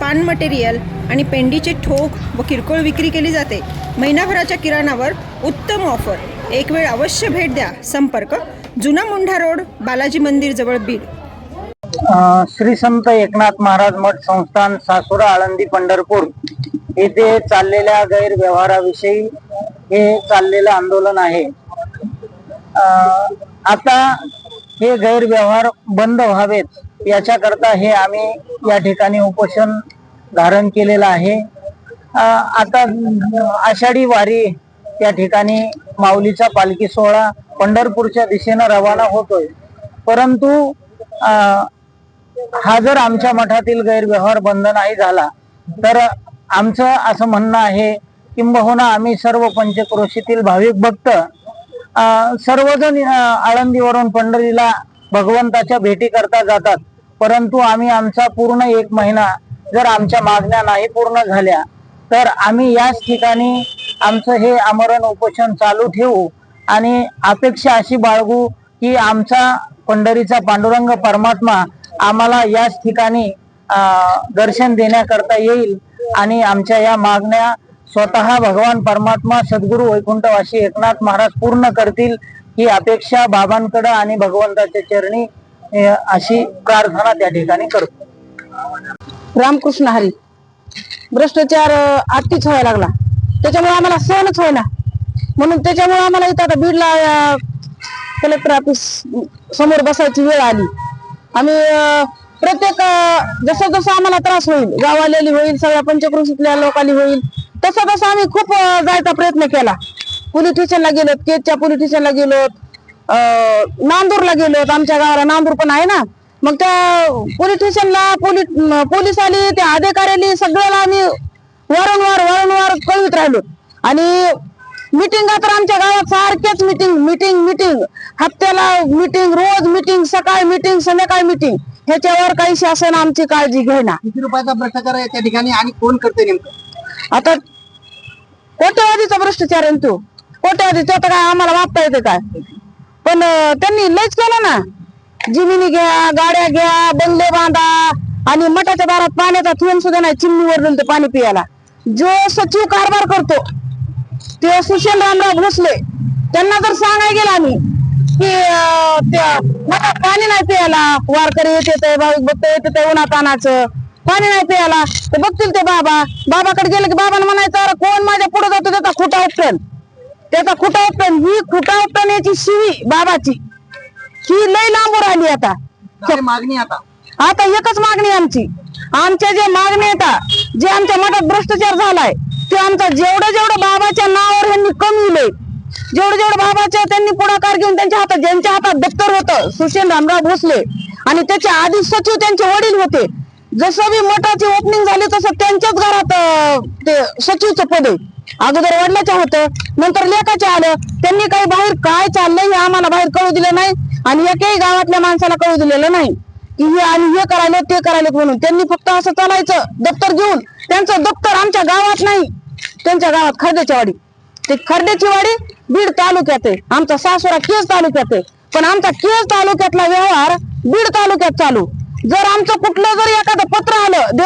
पान मटेरियल आणि पेंडीचे ठोक व किरकोळ विक्री केली जाते. महिनाभराच्या किराणावर उत्तम ऑफर. एक वेळ अवश्य भेट द्या. संपर्क जुना मुंढा रोड बालाजी मंदिर जवळ बीड. श्री संत एकनाथ महाराज मठ संस्थान सासुरा आळंदी पंढरपूर. येथे चाललेल्या गैरव्यवहाराविषयी हे चाललेलं आंदोलन आहे. आता हे गैरव्यवहार बंद व्हावेत. याच्याकरता हे आम्ही या ठिकाणी उपोषण धारण केलेलं आहे. आता आषाढी वारी या ठिकाणी माऊलीचा पालखी सोहळा पंढरपूरच्या दिशेनं रवाना होतोय. परंतु हा जर आमच्या मठातील गैरव्यवहार बंद नाही झाला तर आमचं असं म्हणणं आहे किंबहुना आम्ही सर्व पंचक्रोशीतील भाविक भक्त सर्वजण आळंदीवरून पंढरीला भगवंताच्या भेटी करता जातात. परंतु आम्ही आमचा पूर्ण एक महिना जर आमच्या मागण्या नाही पूर्ण झाल्या तर आम्ही याच ठिकाणी आमचं हे आमरण उपोषण चालू ठेवू आणि अपेक्षा अशी बाळगू की आमचा पंढरीचा पांडुरंग परमात्मा आम्हाला याच ठिकाणी दर्शन देण्याकरता येईल आणि आमच्या या मागण्या स्वतः भगवान परमात्मा सद्गुरू वैकुंठवासी एकनाथ महाराज पूर्ण करतील ही अपेक्षा बाबांकडे आणि भगवंताच्या चरणी अशी प्रार्थना त्या ठिकाणी करतो. रामकृष्ण हरी. भ्रष्टाचार आत्तीच व्हायला लागला. त्याच्यामुळे आम्हाला सहनच होईना. म्हणून त्याच्यामुळे आम्हाला इथं आता बीडला कलेक्टर ऑफिस समोर बसायची वेळ आली. आम्ही प्रत्येक जसं जसं आम्हाला त्रास होईल गावालेली होईल सगळ्या पंचकृषीतल्या लोकांनी होईल तसं तसं आम्ही खूप जायचा प्रयत्न केला. पोलीस स्टेशनला गेलो केजच्या पोलीस स्टेशनला गेलो अं, नांदूरला गेलो आमच्या गावाला नांदूर पण आहे ना. मग त्या पोलीस स्टेशनला पोलीस पोलीस आली त्या अधिकारी आली सगळ्याला आम्ही वारंवार वारंवार कळवित राहिलो. आणि मिटिंगा तर आमच्या गावात सारख्याच मिटिंग मिटिंग मिटिंग. हप्त्याला मिटिंग रोज मिटिंग सकाळी मिटिंग संध्याकाळी मिटिंग. ह्याच्यावर काही शासन आमची काळजी घेईना किती रुपयाचा भ्रष्टाचार आहे त्या ठिकाणी आणि कोण करते नेमकं? आता कोट्यावधीचा भ्रष्टाचार आहे तो. कोट्यावधी तो तर काय आम्हाला वागता येते काय? पण त्यांनी लयच केलं ना. जमिनी घ्या गाड्या घ्या बंगले बांधा आणि मठाच्या दारात पाण्याचा थेंब सुद्धा नाही चिमणीवर ते पाणी पियाला. जो सचिव कारभार करतो ते सुशील रामराव भोसले त्यांना जर सांगाय गेला आम्ही की त्या मठात पाणी नाही प्यायला वारकरी येत ते भाविक भक्त येते उन्हा उन्हात पाणी नाही प्यायला तर बघतील ते बाबा. बाबाकडे गेले की बाबांना म्हणायचं अरे कोण माझ्या पुढे जातो त्याचा खोटा उपटन त्याचा खुटा उपटन ही खुटा उपटण्याची शिवी? बाबाची. ही लय लांबवर आली आता. काय मागणी आता. आता एकच मागणी आमची. आमच्या जे मागणी येतात जे आमच्या मठात भ्रष्टाचार झालाय ते आमचा जेवढं जेवढं बाबाच्या नावावर यांनी कमविलंय जेवढं जेवढं बाबाच्या त्यांनी पुढाकार घेऊन त्यांच्या हातात ज्यांच्या हातात दप्तर होतं सुशील रामराव भोसले आणि त्याच्या आधी सचिव त्यांचे वडील होते. जसं बी मठाची ओपनिंग झाली तसं त्यांच्याच घरात ते सचिवचं पद आहे. अगोदर वडिलाच्या होतं नंतर लेखाचे आलं. त्यांनी काही बाहेर काय चाललंय हे आम्हाला बाहेर कळू दिलं नाही आणि एकही गावातल्या माणसाला कळू दिलेलं नाही. की हे आणि हे करायला ते करायला म्हणून. त्यांनी फक्त असं चालायचं दप्तर घेऊन. त्यांचं दप्तर आमच्या गावात नाही. त्यांच्या गावात खर्ड्याची वाडी. ते खर्ड्याची वाडी बीड तालुक्यात आहे. आमचा सासुरा केज तालुक्यात आहे. पण आमचा केज तालुक्यातला व्यवहार बीड तालुक्यात चालू. जर आमचं कुठलं जर एखादं पत्र आलं